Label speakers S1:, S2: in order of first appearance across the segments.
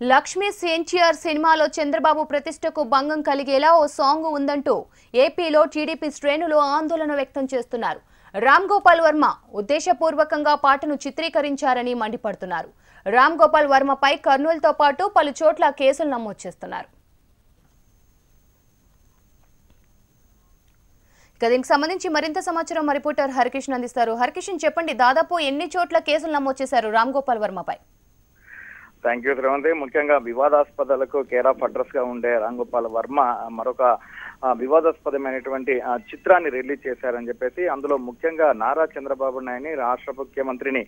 S1: లక్ష్మీ సెంచియర్ సినిమాలో చంద్రబాబు ప్రతిష్టకు భంగం కలిగేలా ఓ సాంగ్ ఉందంటూ ఏపీలో టీడీపీ శ్రేణులు ఆందోళన వ్యక్తం చేస్తున్నారు. రామ్ గోపాల్ వర్మ ఉద్దేశపూర్వకంగా పాటను చిత్రీకరించారని మండిపడుతున్నారు. రామ్ గోపాల్ వర్మపై కర్నూలుతో పాటు పలు చోట్ల కేసులు నమోదు చేస్తున్నారు. దీనికి సంబంధించి మరింత సమాచారం మా రిపోర్టర్ హరికృష్ణ అందిస్తారు. హరికృష్ణ చెప్పండి దాదాపు ఎన్ని చోట్ల కేసులు నమోదు చేశారు రామ్ గోపాల్ వర్మపై?
S2: థ్యాంక్ యూ శ్రవంతి ముఖ్యంగా వివాదాస్పదాలకు కేర్ ఆఫ్ అడ్రస్గా ఉండే రాంగోపాల్ వర్మ మరొక వివాదాస్పదమైనటువంటి చిత్రాన్ని రిలీజ్ చేశారని చెప్పేసి అందులో ముఖ్యంగా నారా చంద్రబాబు నాయుడిని రాష్ట్ర ముఖ్యమంత్రిని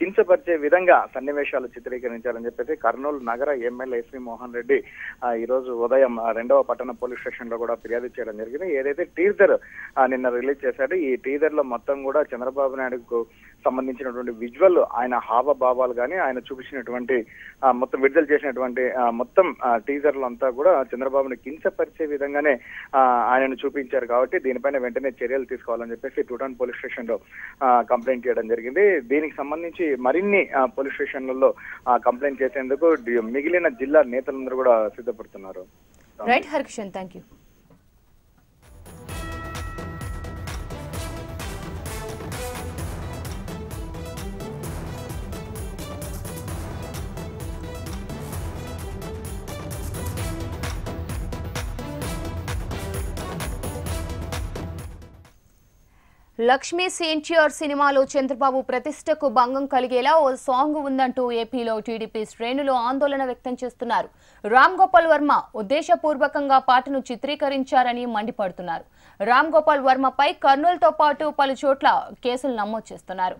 S2: కించపరిచే విధంగా సన్నివేశాలు చిత్రీకరించారని చెప్పేసి కర్నూలు నగర ఎమ్మెల్యే ఎస్వి మోహన్ రెడ్డి ఈ రోజు ఉదయం రెండవ పట్టణ పోలీస్ స్టేషన్లో కూడా ఫిర్యాదు చేయడం జరిగింది. ఏదైతే టీజర్ నిన్న రిలీజ్ చేశాడో ఈ టీజర్లో మొత్తం కూడా చంద్రబాబు నాయుడుకు సంబంధించినటువంటి విజువల్ ఆయన హావభావాలు కానీ ఆయన చూపించినటువంటి మొత్తం విడుదల చేసినటువంటి మొత్తం టీజర్లు అంతా కూడా చంద్రబాబును కించపరిచే విధంగానే ఆయనను చూపించారు కాబట్టి దీనిపైన వెంటనే చర్యలు తీసుకోవాలని చెప్పేసి టూటాన్ పోలీస్ స్టేషన్లో కంప్లైంట్ చేయడం జరిగింది. దీనికి సంబంధించి మరిన్ని పోలీస్ స్టేషన్లలో కంప్లైంట్ చేసేందుకు మిగిలిన జిల్లా నేతలందరూ కూడా సిద్ధపడుతున్నారు.
S1: Right Harikishan thank you Lakshmi NTR సినిమాలో చంద్రబాబు ప్రతిష్టకు భంగం కలిగేలా ఓ సాంగ్ ఉందంటూ ఏపీలో టీడీపీ శ్రేణులు ఆందోళన వ్యక్తం చేస్తున్నారు. రామ్ గోపాల్ వర్మ ఉద్దేశపూర్వకంగా పాటను చిత్రీకరించారని మండిపడుతున్నారు. రామ్ గోపాల్ వర్మపై కర్నూలుతో పాటు పలు చోట్ల కేసులు నమోదు చేస్తున్నారు.